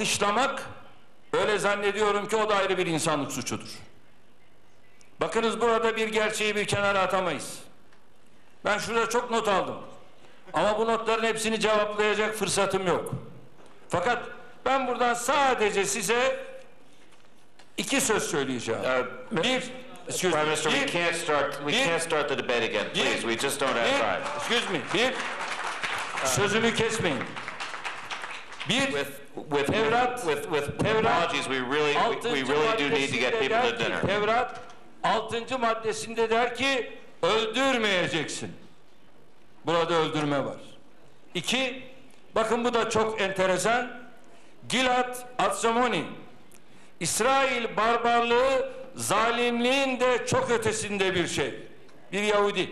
alkışlamak öyle zannediyorum ki o da ayrı bir insanlık suçudur. Bakınız burada bir gerçeği bir kenara atamayız. Ben şurada çok not aldım. Ama bu notların hepsini cevaplayacak fırsatım yok. Fakat ben buradan sadece size iki söz söyleyeceğim. Uh, bir, excuse Prime me, Minister, we bir, can't start, we bir- can't start the debate again, please. We just don't have bir, time. excuse me, bir, sözümü kesmeyin. Bir, With, with, Tevrat, with, with Tevrat, apologies, we really, we- really do need to get people to dinner. Tevrat 6. maddesinde der ki öldürmeyeceksin. Burada öldürme var. İki, bakın bu da çok enteresan. Gilad Atzamoni. İsrail barbarlığı zalimliğin de çok ötesinde bir şey. Bir Yahudi.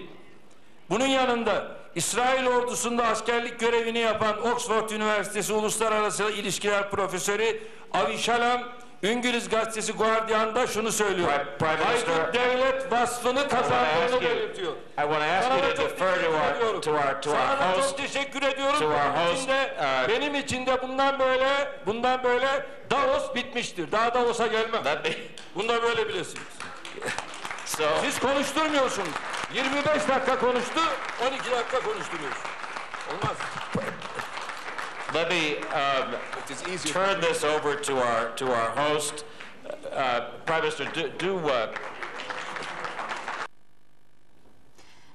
Bunun yanında İsrail ordusunda askerlik görevini yapan Oxford Üniversitesi Uluslararası İlişkiler Profesörü Avi Shalom İngiliz gazetesi Guardian'da şunu söylüyor. Haydut devlet vasfını kazandığını belirtiyor. Sana da çok teşekkür ediyorum. to our, to Sana da çok teşekkür ediyorum. benim, için de, uh, benim için de bundan böyle bundan böyle Davos bitmiştir. Daha Davos'a gelmem. Bunu da böyle bilesiniz. so, Siz konuşturmuyorsunuz. 25 dakika konuştu, 12 dakika. Olmaz. let me um, turn this over to our, to our host. Uh, Prime Minister, do, do uh,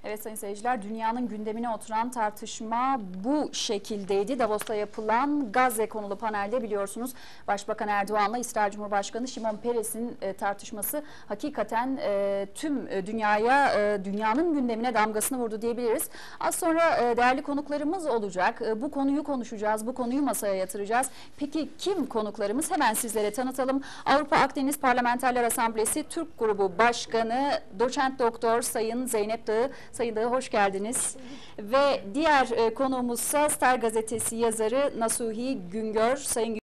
Evet sayın seyirciler dünyanın gündemine oturan tartışma bu şekildeydi. Davos'ta yapılan Gazze konulu panelde biliyorsunuz Başbakan Erdoğan'la İsrail Cumhurbaşkanı Şimon Peres'in e, tartışması hakikaten e, tüm e, dünyaya dünyanın gündemine damgasını vurdu diyebiliriz. Az sonra değerli konuklarımız olacak. Bu konuyu konuşacağız. Bu konuyu masaya yatıracağız. Peki kim konuklarımız? Hemen sizlere tanıtalım. Avrupa Akdeniz Parlamenterler Asamblesi Türk Grubu Başkanı Doçent Doktor Sayın Zeynep Dağı. Sayın Dağı hoş geldiniz. Ve diğer e, konuğumuzsa Star Gazetesi yazarı Nasuhi Güngör. Sayın